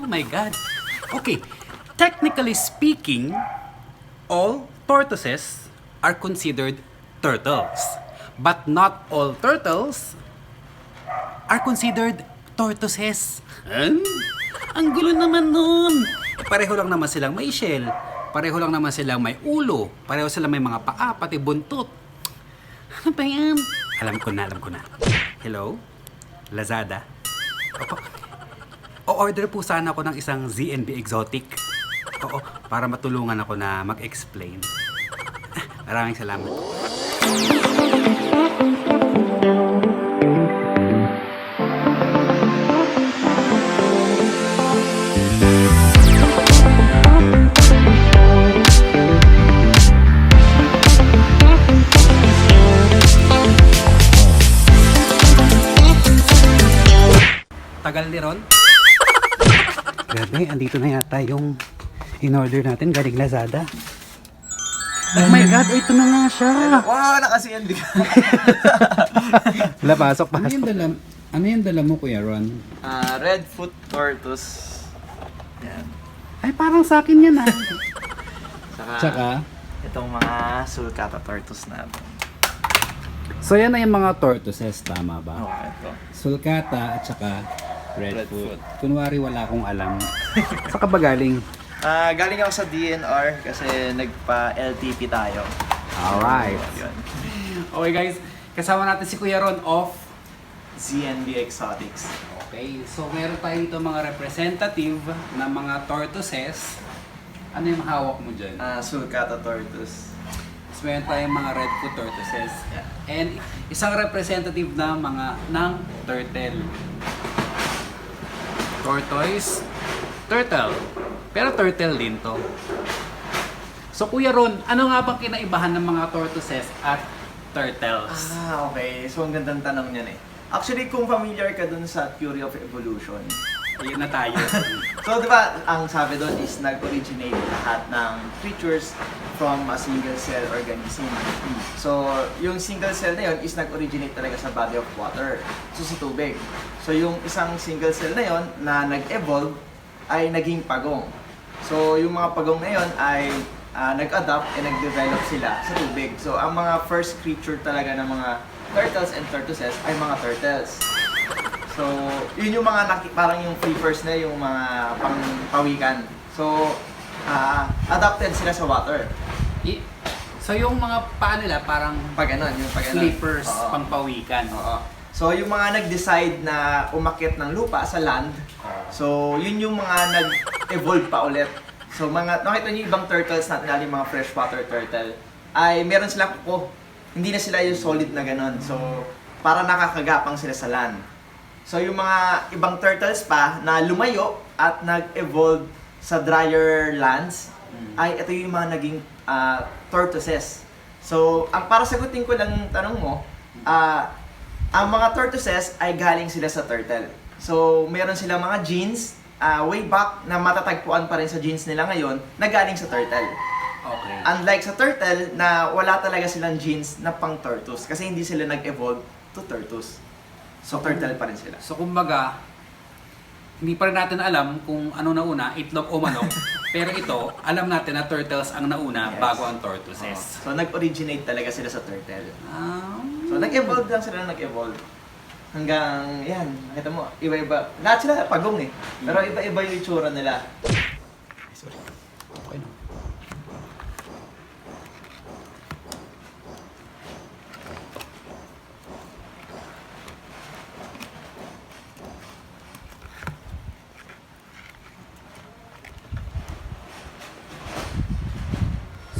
Oh my God. Okay, technically speaking, all tortoises are considered turtles. But not all turtles are considered tortoises. Hmm? Ang gulo naman nun. Pareho lang naman silang may shell. Pareho lang naman silang may ulo. Pareho silang may mga paa, pati buntot. Ano ba yan? Alam ko na, alam ko na. Hello? Lazada? Opo. O-order po sana ako ng isang ZNB Exotic. Oo, para matulungan ako na mag-explain. Maraming salamat. Tagal ni Ron? Grabe, andito na yata yung in-order natin galing Lazada. Oh my God, ito na nga siya. Wow, nakasiyan di ka. Wala, pasok, pasok. Ano yung dala, ano yung dala mo, Kuya Ron? Ah, red foot tortoise. Yan. Ay, parang sa akin yan ah. Saka, Tsaka, itong mga sulcata tortoise natin. so yan na yung mga tortoises, tama ba? Oh, ito. Sulcata at saka Redfoot. Redfoot. Kunwari wala akong alam. Saka ba galing? Ah, galing ako sa DNR kasi nagpa-LTP tayo. Alright. Yun. Okay guys, kasama natin si Kuya Ron of ZNB Exotics. Okay, so meron tayo dito mga representative ng mga tortoises. Ano yung hawak mo dyan? Ah, sulcata tortoise. Tapos meron tayong mga redfoot tortoises. Yeah. And isang representative na mga ng turtle. Tortoise, turtle. Pero turtle din to. So Kuya Ron, ano nga bang kinaibahan ng mga tortoises at turtles? Ah, okay. So, ang gandang tanong niyan eh. Actually, kung familiar ka dun sa theory of evolution, Ayun na tayo. So, di ba, ang sabi doon is nag-originate lahat ng creatures from a single cell organism. So, yung single cell na yun is nag-originate talaga sa body of water. So, sa tubig. So, yung isang single cell na yun na nag-evolve ay naging pagong. So, yung mga pagong na yun ay ah, nag-adapt and nag-develop sila sa tubig. So, ang mga first creature talaga ng mga turtles and tortoises ay mga turtles. So, yun yung mga naki, parang yung flippers na yung mga pangpawikan. So, ah, adapted sila sa water. I- so yung mga paa nila parang Pag yung pag ganun. flippers, Oo. pangpawikan. Oo. So, yung mga nag-decide na umakyat ng lupa sa land, so, yun yung mga nag-evolve pa ulit. So, mga, nakita niyo yung ibang turtles natin, lalo yung mga freshwater turtle, ay meron silang kuko. Hindi na sila yung solid na ganun. So, para nakakagapang sila sa land. So, yung mga ibang turtles pa na lumayo at nag-evolve sa drier lands, ay ito yung mga naging ah, tortoises. So, ang para sagutin ko lang tanong mo, ah, ang mga tortoises ay galing sila sa turtle. So, meron silang mga genes ah, way back na matatagpuan pa rin sa genes nila ngayon na galing sa turtle. Okay. Unlike sa turtle na wala talaga silang genes na pang tortoise kasi hindi sila nag-evolve to tortoise. So, turtle pa rin sila. So kumbaga, hindi pa rin natin alam kung ano nauna, itlog o manok. pero ito, alam natin na turtles ang nauna Yes. bago ang tortoises. So, nag-originate talaga sila sa turtle. Ah. So, nag-evolve lang sila nag-evolve. Hanggang, yan, nakita mo, iba-iba. Lahat sila pagong eh. Pero iba-iba yung itsura nila. Okay na.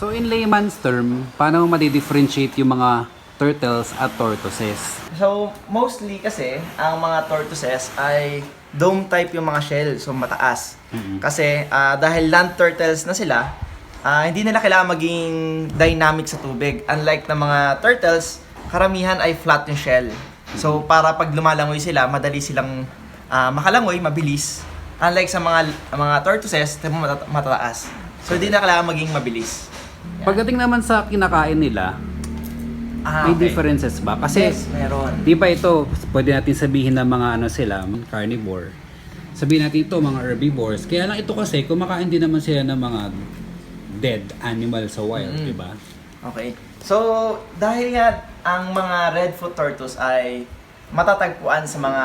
So in layman's term, paano mo ma-differentiate yung mga turtles at tortoises? So, mostly kasi, ang mga tortoises ay dome type yung mga shell, so mataas. Mhm. Kasi ah, dahil land turtles na sila, ah, hindi nila kailangan maging dynamic sa tubig. Unlike na mga turtles, karamihan ay flat yung shell. So, para pag lumalangoy sila, madali silang ah, makalangoy, mabilis. Unlike sa mga mga tortoises, mo mata- matataas. So, hindi na kailangan maging mabilis. Yan. Pagdating naman sa kinakain nila, Ah, may okay. differences ba? Kasi Yes, meron. Di ba ito, pwede natin sabihin na mga ano sila, carnivore. sabihin natin ito, mga herbivores. Kaya lang ito kasi, kumakain din naman sila ng mga dead animal sa wild, Mm. di ba? Okay. So, dahil nga ang mga redfoot tortoise ay matatagpuan sa mga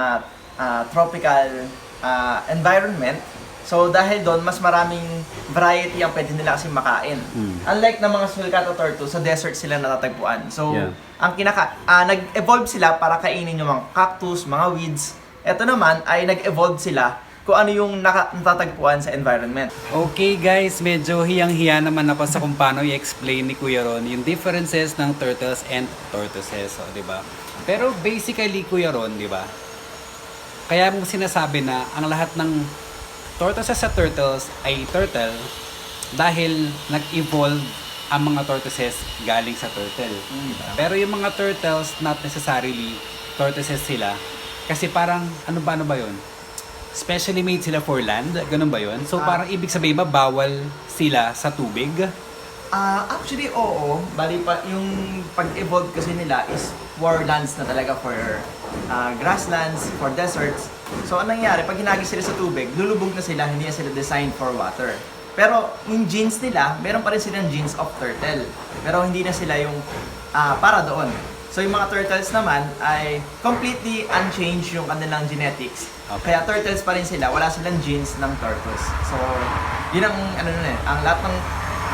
ah, tropical ah, environment, so dahil doon, mas maraming variety ang pwede nila kasi makain. Mm. Unlike ng mga sulcata tortoise, sa desert sila natatagpuan. So, Yeah. ang kinaka ah, nag-evolve sila para kainin yung mga cactus, mga weeds. Ito naman ay nag-evolve sila kung ano yung naka- natatagpuan sa environment. Okay guys, medyo hiyang-hiya naman ako sa kung paano i-explain ni Kuya Ron yung differences ng turtles and tortoises, oh, di ba? Pero basically, Kuya Ron, di ba? Kaya mo sinasabi na ang lahat ng tortoises sa turtles ay turtle dahil nag-evolve ang mga tortoises galing sa turtle. diba? Pero yung mga turtles, not necessarily tortoises sila. Kasi parang, ano ba, ano ba yun? Specially made sila for land, ganun ba yun? So Ah. parang ibig sabihin ba, bawal sila sa tubig? Ah, actually, oo. Bali pa, yung pag-evolve kasi nila is for lands na talaga for ah, grasslands, for deserts. So, anong nangyari? Pag hinagis sila sa tubig, lulubog na sila, hindi na sila designed for water. Pero, yung genes nila, meron pa rin silang genes of turtle. Pero hindi na sila yung ah, para doon. So, yung mga turtles naman ay completely unchanged yung kanilang genetics. Okay. Kaya turtles pa rin sila, wala silang genes ng tortoise. So, yun ang ano nun eh, ang lahat ng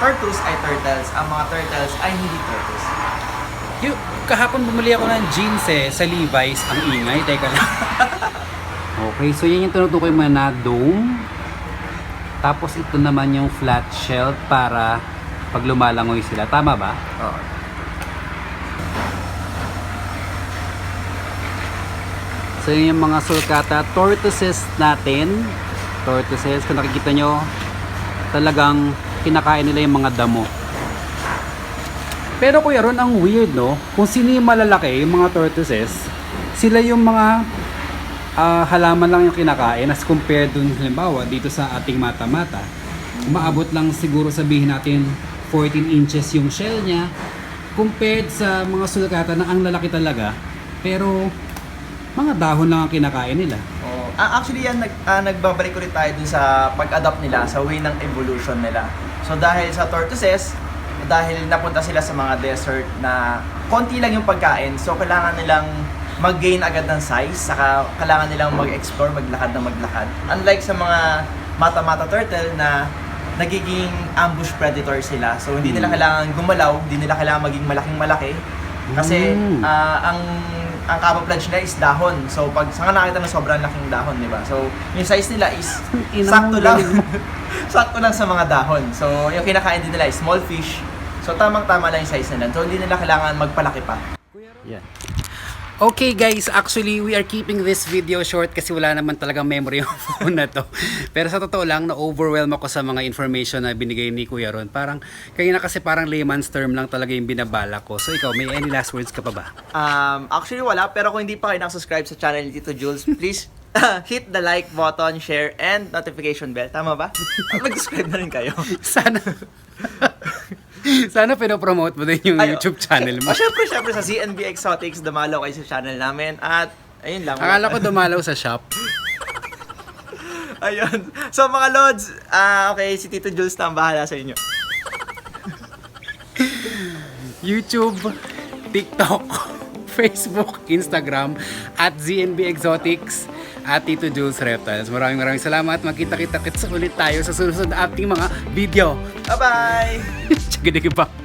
turtles ay turtles, ang mga turtles ay hindi turtles. Yung, kahapon bumili ako ng jeans eh, sa Levi's. Ang ingay, teka lang. okay, so yan yung tinutukoy mo na dome. Tapos ito naman yung flat shell para pag lumalangoy sila. Tama ba? Oo. So yun yung mga sulcata tortoises natin. Tortoises, kung nakikita nyo, talagang kinakain nila yung mga damo. Pero kuya Ron, ang weird no? Kung sino yung malalaki, yung mga tortoises, sila yung mga ah, halaman lang yung kinakain as compared dun halimbawa dito sa ating mata-mata. Umaabot lang siguro sabihin natin 14 inches yung shell niya compared sa mga sulcata na ang lalaki talaga pero mga dahon lang ang kinakain nila. Oo. Ah, actually yan, nag, ah, nagbabalik ulit tayo dun sa pag-adapt nila, sa way ng evolution nila. So dahil sa tortoises, dahil napunta sila sa mga desert na konti lang yung pagkain, so kailangan nilang mag-gain agad ng size, saka kailangan nilang mag-explore, maglakad na maglakad. Unlike sa mga mata-mata turtle na nagiging ambush predator sila. So hindi nila Mm. kailangan gumalaw, hindi nila kailangan maging malaking malaki. Kasi ah, ang ang camouflage nila is dahon. So pag saan ka nakita ng sobrang laking dahon, di ba? So yung size nila is sakto lang. sakto lang sa mga dahon. So yung kinakain din nila is small fish. So tamang-tama lang yung size nila. So hindi nila kailangan magpalaki pa. Yeah. Okay guys, actually we are keeping this video short kasi wala naman talagang memory yung phone na to. Pero sa totoo lang, na-overwhelm ako sa mga information na binigay ni Kuya Ron. Parang, kaya na kasi parang layman's term lang talaga yung binabala ko. So ikaw, may any last words ka pa ba? Um, actually wala, pero kung hindi pa kayo nakasubscribe sa channel ni Tito Jules, please hit the like button, share, and notification bell. Tama ba? Mag-subscribe na rin kayo. Sana, sana pinopromote mo din yung Ay, YouTube channel mo. Oh, syempre, syempre sa CNB Exotics, dumalaw kayo sa channel namin. At, ayun lang. Akala ko dumalaw sa shop. Ayun. So mga Lods, ah okay, si Tito Jules na ang bahala sa inyo. YouTube, TikTok, Facebook, Instagram, at ZNB Exotics, at Tito Jules Reptiles. Maraming maraming salamat. Magkita-kita kits ulit tayo sa susunod ating mga video. Bye-bye! Tsaka pa.